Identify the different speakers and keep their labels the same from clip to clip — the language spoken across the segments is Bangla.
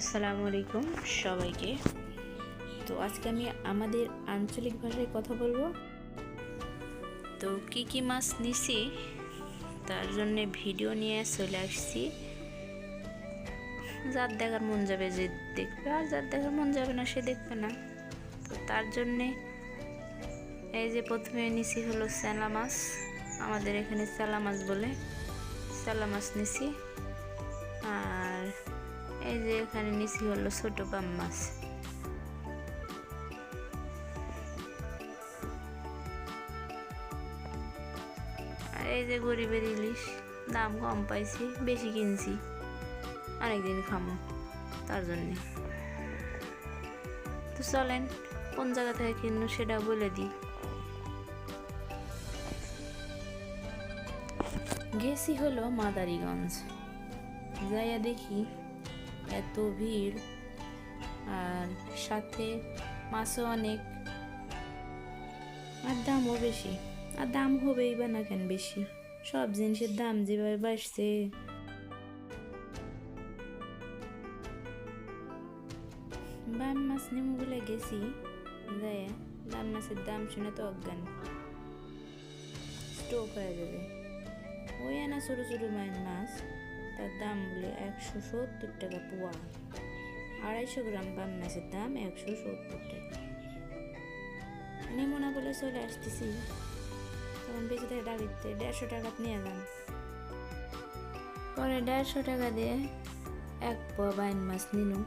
Speaker 1: আসসালামু আলাইকুম সবাইকে। তো আজকে আমি আমাদের আঞ্চলিক ভাষায় কথা বলব। তো কি কি মাছ নিছি, তার জন্যে ভিডিও নিয়ে চলে আসছি। যার দেখার মন যাবে যে দেখবে, আর যার দেখার মন যাবে না, সে দেখবে না। তো তার জন্যে এই যে প্রথমে নিছি হলো স্যালা মাছ, আমাদের এখানে স্যালা মাছ বলে। স্যালা মাছ নিছি, আর এই যে এখানে নিচি হলো ছোট পাম মাছ। এই যে গরিবের ইলিশ, দাম কম পাইছি, বেশি কিনছি। অনেকদিন খামো, তার জন্যে। তো চলেন, কোন জায়গা থেকে কিনবো সেটা বলে দিই। গেছি হলো মাদারীগঞ্জ। যাইয়া দেখি এত ভিড়। আর সাথে মাছও অনেক। আর দামও বেশি। আর দাম হবেই বা না কেন বেশি। সব জিনিসের দাম যেভাবে বাড়ছে। বাম মাছ নেমু বলে গেছি। যাইয়া বাম মাছের দাম শুনে তো অজ্ঞান। স্টোক হয়ে যাবে। ওই আনা ছোটো ছোটো মাছ। তার দাম বলে একশো সত্তর টাকা পোয়া। আড়াইশো গ্রাম মাছের দাম একশো সত্তর টাকা। নেমোনা বলে চলে আসতেছি। তখন বেঁচে থাকে ডাবিতে দেড়শো টাকা নিয়ে যান। পরে দেড়শো টাকা দিয়ে এক পোয়া বাইন মাছ নিনু।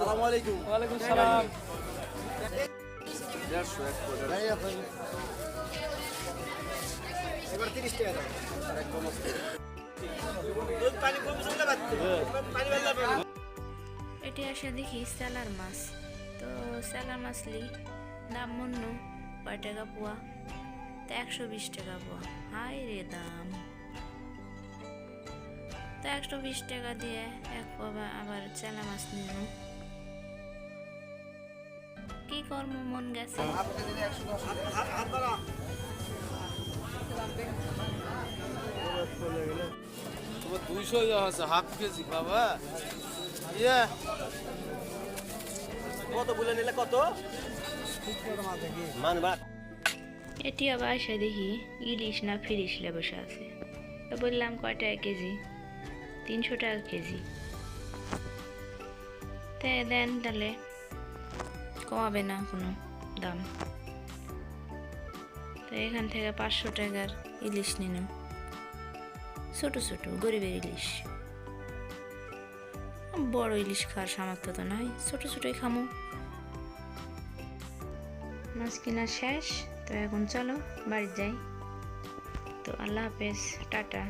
Speaker 2: সালাম আলাইকুম
Speaker 3: ওয়ালাইকুম সালাম।
Speaker 2: দেড়শো এক
Speaker 4: এবার তিরিশ টাকা
Speaker 1: এটি আসে দেখি স্যালার মাছ। তো স্যালার মাছ লি দাম মন্য কয় টাকা পোয়া? তো একশো বিশ টাকা পোয়া। হাই রে দাম। তো একশো বিশ টাকা দিয়ে এক পোয়া আবার চেলা মাছ নিল কি কর্ম মন গেছে?
Speaker 3: দুইশো আছে হাফ কেজি বাবা। ইয়ে।
Speaker 4: কত বলে নিলে কত?
Speaker 1: এটি আবার এসে দেখি ইলিশ না ফিরিস বসে আছে। তো বললাম কয়টা কেজি? তিনশো টাকা কেজি। তে দেন তাহলে। কমাবে না কোনো দাম। তো এখান থেকে পাঁচশো টাকার ইলিশ নিন ছোট ছোট গরিবের ইলিশ। বড় ইলিশ খাওয়ার সামর্থ্য তো নয় ছোট ছোটই খামো। মাছ কিনা শেষ, তো এখন চলো বাড়ি যাই। তো আল্লাহ হাফেজ, টাটা।